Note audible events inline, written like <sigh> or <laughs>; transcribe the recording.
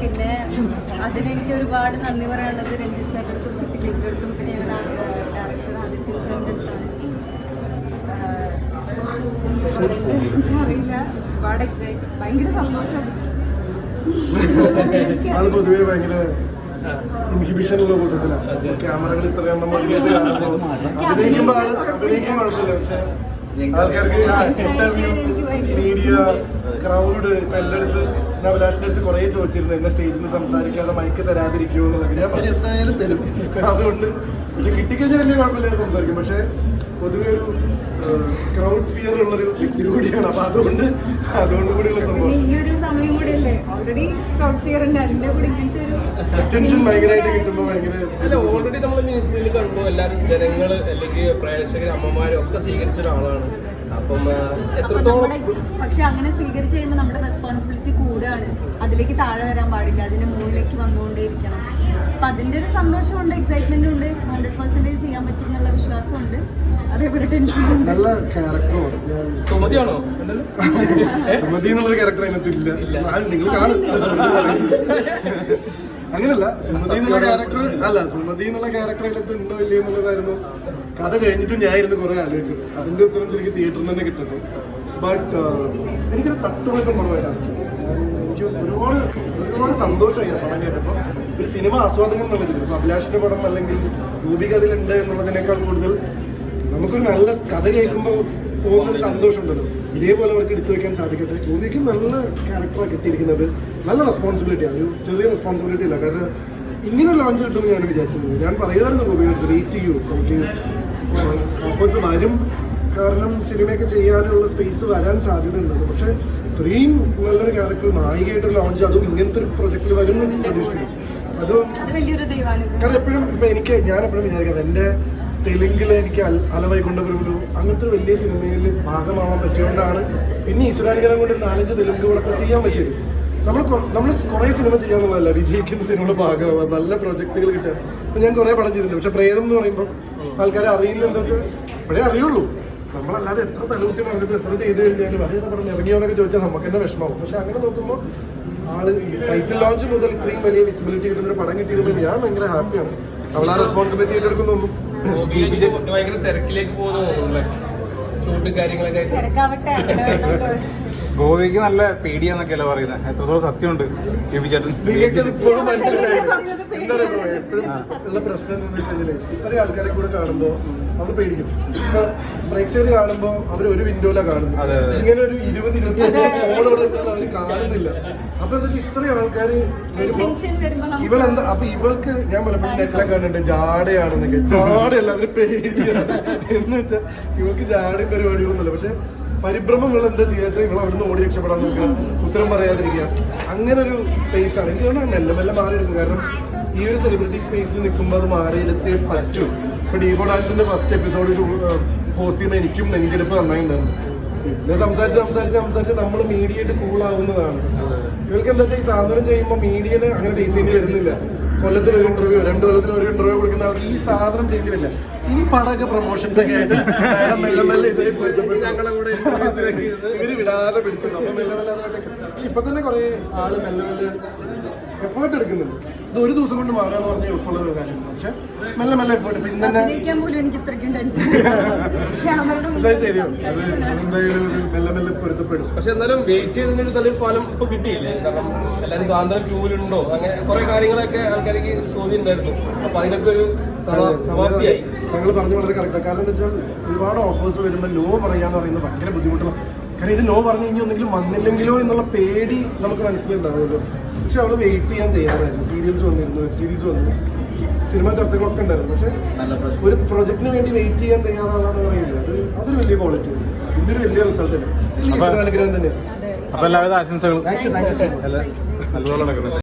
പിന്നെ അതിനെനിക്ക് ഒരുപാട് നന്ദി പറയാനുള്ളത് രഞ്ജിത്ത് ചേട്ടന്റെ അടുത്തും ചിപ്പി ചേച്ചിയുടെ അടുത്തും പിന്നെ ഞങ്ങളുടെ ഡയറക്ടർ ആദിത്യ സാറിന്റെ അടുത്താണ്. ആഹ് അറിയില്ല. ഒരുപാട് എക്സൈറ്റ് ഭയങ്കര സന്തോഷം. അത് പൊതുവേ ഭയങ്കര ഇൻഹിബിഷനുള്ള കൂട്ടത്തിലാണ് ക്യാമറകൾ ഇത്രയും നമ്മൾ ഒരുമിച്ച് കാണുമ്പോൾ അഭിനയിക്കുമ്പോൾ അഭിനയിക്കാൻ കുഴപ്പമില്ല പക്ഷെ ആൾക്കാർക്ക് ഇന്റർവ്യൂ മീഡിയ ക്രൗഡ് ഇപ്പൊ എല്ലായിടത്ത് നവലാഷിന്റെ അടുത്ത് കുറെ ചോദിച്ചിരുന്നു എന്നെ സ്റ്റേജിൽ നിന്ന് സംസാരിക്കാതെ മൈക്ക് തരാതിരിക്കുമോ എന്നുള്ളത്. ഞാൻ പറഞ്ഞു എന്തായാലും തരും. അതുകൊണ്ട് പക്ഷെ കിട്ടിക്കഴിഞ്ഞാൽ വലിയ കുഴപ്പമില്ല സംസാരിക്കും. പക്ഷെ പൊതുവെ ഒരു ക്രൗഡ് ഫിയർ ഉള്ളൊരു വ്യക്തി കൂടിയാണ്. അപ്പൊ അതുകൊണ്ട് അതുകൊണ്ട് കൂടിയുള്ള സംഭവം. ഈ ഒരു സമയം കൂടി അല്ലേ ഓൾറെഡി ക്രൗഡ് ഫിയർ ഉണ്ട്. അതിന്റെ കൂടി ഒരു അറ്റൻഷൻ ഭയങ്കരമായിട്ട് കിട്ടുമ്പോൾ ഭയങ്കര അല്ല ഓൾറെഡി നമ്മൾ മ്യൂസിയത്തിൽ കണ്ടു. എല്ലാവരും ജനങ്ങൾ അല്ലെങ്കിൽ പ്രേക്ഷകർ അമ്മമാരും ഒക്കെ സ്വീകരിച്ച ഒരാളാണ്. അപ്പം എത്രത്തോളം പക്ഷെ അങ്ങനെ സ്വീകരിച്ചു കഴിയുമ്പോൾ നമ്മുടെ റെസ്പോൺസിബിലിറ്റി കൂടുകയാണ് അതിലേക്ക് താഴെ വരാൻ പാടില്ല. അതിന്റെ മുകളിലേക്ക് വന്നുകൊണ്ടേയിരിക്കണം. അപ്പൊ അതിന്റെ ഒരു സന്തോഷമുണ്ട് എക്സൈറ്റ്മെന്റ് ഉണ്ട് ഹൺഡ്രഡ് പെർസെന്റേജ് ചെയ്യാൻ പറ്റും എന്നുള്ള വിശ്വാസമുണ്ട്. അതേപോലെ ടെൻഷനും ഉണ്ട്. നല്ല ക്യാരക്ടറാണ് സുമതിയാണോ? <laughs> സുമതി എന്നുള്ളൊരു ക്യാരക്ടർ അതിനകത്ത് ഇല്ല. നിങ്ങൾ കാണും. അങ്ങനല്ല സുമതി എന്നുള്ള ക്യാരക്ടർ അല്ല സുമതി എന്നുള്ള ക്യാരക്ടർ അതിനകത്ത് ഉണ്ടോ ഇല്ലേ എന്നുള്ളതായിരുന്നു. കഥ കഴിഞ്ഞിട്ട് ഞാനായിരുന്നു ഇരുന്ന് കുറെ ആലോചിച്ചത് അതിന്റെ ഉത്തരം ശരിക്കും തിയേറ്ററിൽ നിന്ന് തന്നെ കിട്ടുന്നത് ബട്ട് എനിക്കൊരു തട്ടുപൊളിപ്പം കുറവായിട്ടാണ് എനിക്ക് ഒരുപാട് ഒരുപാട് സന്തോഷമായി പടം കേട്ടപ്പോൾ. ഒരു സിനിമ ആസ്വാദനം എന്നുള്ളത് ഇപ്പം അഭിലാഷിന്റെ പടം അല്ലെങ്കിൽ രൂപിക അതിലുണ്ട് എന്നുള്ളതിനേക്കാൾ കൂടുതൽ നമുക്കൊരു നല്ല കഥ കേൾക്കുമ്പോൾ പോകുന്ന ഒരു സന്തോഷമുണ്ടല്ലോ. ഇതേപോലെ അവർക്ക് എടുത്തു വെക്കാൻ സാധിക്കട്ടെ. ഭൂമിക്ക് നല്ല ക്യാരക്ടറാണ് കിട്ടിയിരിക്കുന്നത്. നല്ല റെസ്പോൺസിബിലിറ്റിയാണ് ഒരു ചെറിയ റെസ്പോൺസിബിലിറ്റി ഇല്ല. കാരണം ഇങ്ങനെ ലോഞ്ച് കിട്ടുമെന്ന് ഞാൻ വിചാരിച്ചിരുന്നു. ഞാൻ പറയുമായിരുന്നു ഭൂമിയുടെ റീറ്റ് ചെയ്യൂ എനിക്ക് ഓഫേഴ്സ് വരും. കാരണം സിനിമയൊക്കെ ചെയ്യാനുള്ള സ്പേസ് വരാൻ സാധ്യതയുണ്ട്. പക്ഷെ ഇത്രയും നല്ലൊരു ക്യാരക്ടർ നായികയായിട്ട് ലോഞ്ച് അതും ഇങ്ങനത്തെ ഒരു പ്രൊജക്റ്റിൽ വരും പ്രതീക്ഷിക്കും അതും കാരണം എപ്പോഴും ഇപ്പൊ എനിക്ക് ഞാൻ എപ്പോഴും വിചാരിക്കുന്നത് എന്റെ തെലുങ്കിൽ എനിക്ക് അൽ- കൊണ്ടുവരുമ്പോൾ അങ്ങനത്തെ ഒരു വലിയ സിനിമയിൽ ഭാഗമാവാൻ പറ്റിയതുകൊണ്ടാണ് പിന്നെ ഈശ്വരാനുഗ്രഹം കൊണ്ട് നാലഞ്ച് തെലുങ്ക് കൂടെ ചെയ്യാൻ പറ്റിയത്. നമ്മൾ നമ്മൾ കുറെ സിനിമ ചെയ്യാന്നുള്ളതല്ല വിജയിക്കുന്ന സിനിമയുടെ ഭാഗമാവാ നല്ല പ്രൊജക്ടുകൾ കിട്ടാൻ ഇപ്പൊ ഞാൻ കുറെ പടം ചെയ്തിട്ടുണ്ട്. പക്ഷെ പ്രേതം എന്ന് പറയുമ്പോൾ ആൾക്കാരെ അറിയില്ല എന്താ വെച്ചാൽ ഇപ്പോഴേ അറിയുള്ളൂ. നമ്മളല്ലാതെ എത്ര തലൂത്തി മാർക്കറ്റ് എത്ര ചെയ്തു കഴിഞ്ഞാലും അതേ പടം ഇറങ്ങിയോ എന്നൊക്കെ ചോദിച്ചാൽ നമുക്ക് തന്നെ വിഷമാവും പക്ഷെ അങ്ങനെ നോക്കുമ്പോൾ ആൾ ടൈറ്റിൽ ലോഞ്ച് മുതൽ ഇത്രയും വലിയ വിസിബിലിറ്റി കിട്ടുന്ന ഒരു പടം കിട്ടിയിരുന്നു ഞാൻ ഭയങ്കര ഹാപ്പിയാണ് അവൾ ആ റെസ്പോൺസിബിലിറ്റി ഏറ്റെടുക്കുന്നു ഭയങ്കര തിരക്കിലേക്ക് പോകുന്നു തോന്നുന്നു കാര്യങ്ങളൊക്കെ ഗോവയ്ക്ക് നല്ല പേടിയാന്നൊക്കെയല്ല പറയുന്നത് എത്രത്തോളം സത്യമുണ്ട് ബേബി ചേട്ടൻ? ഇപ്പോഴും മനസ്സിലായി. എന്താ പറയുക എപ്പോഴും ഉള്ള പ്രശ്നം എന്താണെന്ന് വെച്ചാൽ ഇത്രയും ആൾക്കാരെ കൂടെ കാണുമ്പോൾ നമ്മൾ പേടിക്കും. പ്രേക്ഷകർ കാണുമ്പോൾ അവർ ഒരു വിൻഡോല കാണുന്നത്. ഇങ്ങനെ ഒരു ഇരുപത് ഇരുപത്തി ഫോണോടെ അപ്പൊ എന്താ വെച്ചാൽ ഇത്രയും നമുക്ക് ഇവളെന്താ അപ്പൊ ഇവൾക്ക് ഞാൻ പലപ്പോഴും നെറ്റിലൊക്കെ കണ്ടിട്ടുണ്ട് ജാടയാണെന്നൊക്കെ. ജാടയല്ല അതിന് പേടിയാണ്. എന്ന് വെച്ചാൽ ഇവൾക്ക് ജാടയും പരിപാടികളൊന്നുമില്ല. പക്ഷെ പരിഭ്രമങ്ങൾ എന്താ ചെയ്യാച്ചാൽ ഇവൾ അവിടുന്ന് ഓടി രക്ഷപ്പെടാൻ നോക്കുക ഉത്തരം പറയാതിരിക്കുക. അങ്ങനെ ഒരു സ്പേസ് ആണ്. എനിക്ക് തോന്നുന്നു മെല്ലെ മെല്ലെ മാറിയെടുക്കും കാരണം ഈ ഒരു സെലിബ്രിറ്റി സ്പേസിൽ നിൽക്കുമ്പോൾ അത് മാറിയെടുത്തേ പറ്റൂ. ഇപ്പൊ ഡീഫോ ഡാൻസിന്റെ ഫസ്റ്റ് എപ്പിസോഡ് ഹോസ്റ്റ് ചെയ്യുമ്പോൾ എനിക്കും നെഞ്ചെടുപ്പ് നന്നായിട്ടുണ്ടായിരുന്നു പിന്നെ സംസാരിച്ച് സംസാരിച്ച് സംസാരിച്ച് നമ്മൾ മീഡിയയിട്ട് കൂളാവുന്നതാണ് ഇവർക്ക് എന്താ വെച്ചാൽ ഈ സാധനം ചെയ്യുമ്പോൾ മീഡിയയിൽ അങ്ങനെ ഫേസ് ചെയ്യേണ്ടി വരുന്നില്ല. കൊല്ലത്തിൽ ഒരു ഇന്റർവ്യൂ രണ്ട് കൊല്ലത്തിൽ ഒരു ഇന്റർവ്യൂ കൊടുക്കുന്ന അവർക്ക് ഈ സാധനം ചെയ്യേണ്ടി വരില്ല. ഇനി പടമൊക്കെ പ്രൊമോഷൻസ് ഒക്കെ ആയിട്ട് മെല്ലെ മെല്ലെ ഒക്കെ ഇവർ വിടാതെ പിടിച്ചു അപ്പൊ മെല്ലെ മെല്ലെ പക്ഷെ ഇപ്പൊ തന്നെ കുറെ ആൾ മെല്ലെ മെല്ലെ എഫേർട്ട് എടുക്കുന്നുണ്ട്. ഇത് ഒരു ദിവസം കൊണ്ട് മാറാന്ന് പറഞ്ഞാൽ എളുപ്പമുള്ള ഒരു കാര്യമാണ്. പക്ഷെ മെല്ലെ മെല്ലെ എഫേർട്ട് പിന്നെ ഇന്ന് തന്നെ ശരിയോ അത് എന്തായാലും മെല്ലെ മെല്ലെ പൊരുത്തപ്പെടും. പക്ഷെ എന്നാലും വെയിറ്റ് ചെയ്തതിനൊരു നല്ലൊരു ഫലം ഇപ്പൊ കിട്ടിയില്ലേ? കാരണം എല്ലാവരും സ്വാതന്ത്ര്യം ക്യൂവിലുണ്ടോ? അങ്ങനെ കുറെ കാര്യങ്ങളൊക്കെ ആൾക്കാർക്ക് തോന്നിയിട്ടുണ്ടായിരുന്നു. അപ്പൊ അതിനൊക്കെ ഒരു സമ- സമാപ്തിയായി. ഞങ്ങൾ പറഞ്ഞു വളരെ കറക്റ്റാണ് കാരണം എന്താ വെച്ചാൽ ഒരുപാട് ഓഫേഴ്സ് വരുമ്പോൾ നോ പറയാന്ന് പറയുന്നത് ഭയങ്കര ബുദ്ധിമുട്ടുള്ള കാരണം ഇത് നോ പറഞ്ഞു കഴിഞ്ഞാൽ ഒന്നെങ്കിലും വന്നില്ലെങ്കിലോ എന്നുള്ള പേടി നമുക്ക് മനസ്സിലുണ്ടാവുമല്ലോ. പക്ഷെ അവൾ വെയിറ്റ് ചെയ്യാൻ തയ്യാറായിരുന്നു. സീരിയൽസ് വന്നിരുന്നു വെബ് സീരീസ് വന്നു. സിനിമ ചർച്ചകളൊക്കെ ഉണ്ടായിരുന്നു. പക്ഷെ ഒരു പ്രൊജക്ടിന് വേണ്ടി വെയിറ്റ് ചെയ്യാൻ തയ്യാറാണെന്ന് പറയുന്നത് അത് അതൊരു വലിയ ക്വാളിറ്റി ഇതിന്റെ ഒരു വലിയ റിസൾട്ട് തന്നെ. അനുഗ്രഹം തന്നെയാണ് അപ്പൊ എല്ലാവിധ ആശംസകളും. നല്ലപോലെ നടക്കുന്നത്